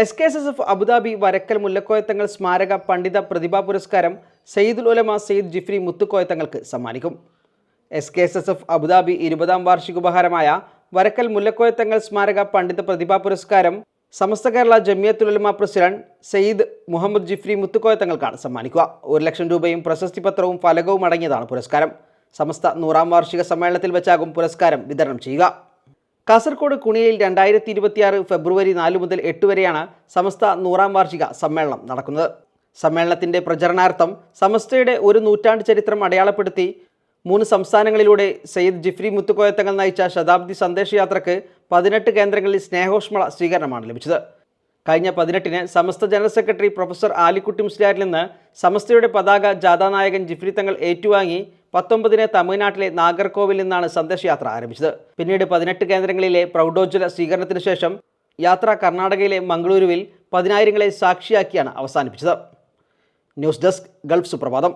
S K S S F Abu Dhabi Varakkal Mullakkoyathangal സ്മാരക പണ്ഡിത പ്രതിഭാ പുരസ്കാരം സയ്യിദുൽ ഉലമ സയ്യിദ് ജിഫ്രി മുത്തുക്കോയത്തങ്ങൾക്ക് സമ്മാനിക്കും. S K S S F Abu Dhabi ഇരുപതാം വാർഷികോപഹാരമായ വരക്കൽ മുല്ലക്കോയത്തങ്ങൾ സ്മാരക പണ്ഡിത പ്രതിഭാ പുരസ്കാരം സമസ്ത കേരള ജമിയത്തുലമ പ്രസിഡന്റ് സയ്യിദ് മുഹമ്മദ് ജിഫ്രി മുത്തുക്കോയത്തങ്ങൾക്കാണ് സമ്മാനിക്കുക. ഒരു ലക്ഷം രൂപയും പ്രശസ്തി പത്രവും ഫലകവും അടങ്ങിയതാണ് പുരസ്കാരം. സമസ്ത നൂറാം വാർഷിക സമ്മേളനത്തിൽ വെച്ചാകും പുരസ്കാരം വിതരണം ചെയ്യുക. കാസർഗോഡ് കുണിയയിൽ രണ്ടായിരത്തി ഇരുപത്തിയാറ് ഫെബ്രുവരി നാല് മുതൽ എട്ട് വരെയാണ് സമസ്ത നൂറാം വാർഷിക സമ്മേളനം നടക്കുന്നത്. സമ്മേളനത്തിന്റെ പ്രചരണാർത്ഥം സമസ്തയുടെ ഒരു നൂറ്റാണ്ട് ചരിത്രം അടയാളപ്പെടുത്തി മൂന്ന് സംസ്ഥാനങ്ങളിലൂടെ സയ്യിദ് ജിഫ്രി മുത്തുക്കോയത്തങ്ങൾ നയിച്ച ശതാബ്ദി സന്ദേശയാത്രയ്ക്ക് പതിനെട്ട് കേന്ദ്രങ്ങളിൽ സ്നേഹോഷ്മള സ്വീകരണമാണ് ലഭിച്ചത്. കഴിഞ്ഞ പതിനെട്ടിന് Samastha general secretary professor Alikkutty മുസ്ലിയാരിൽ നിന്ന് സമസ്തയുടെ പതാക ജാഥാനായകൻ ജിഫ്രി തങ്ങൾ ഏറ്റുവാങ്ങി പത്തൊമ്പതിന് തമിഴ്നാട്ടിലെ നാഗർകോവിൽ നിന്നാണ് സന്ദേശയാത്ര ആരംഭിച്ചത്. പിന്നീട് പതിനെട്ട് കേന്ദ്രങ്ങളിലെ പ്രൗഢോജ്വല സ്വീകരണത്തിന് ശേഷം യാത്ര കർണാടകയിലെ മംഗളൂരുവിൽ പതിനായിരങ്ങളെ സാക്ഷിയാക്കിയാണ് അവസാനിപ്പിച്ചത്. ന്യൂസ് ഡെസ്ക് ഗൾഫ് സുപ്രഭാതം.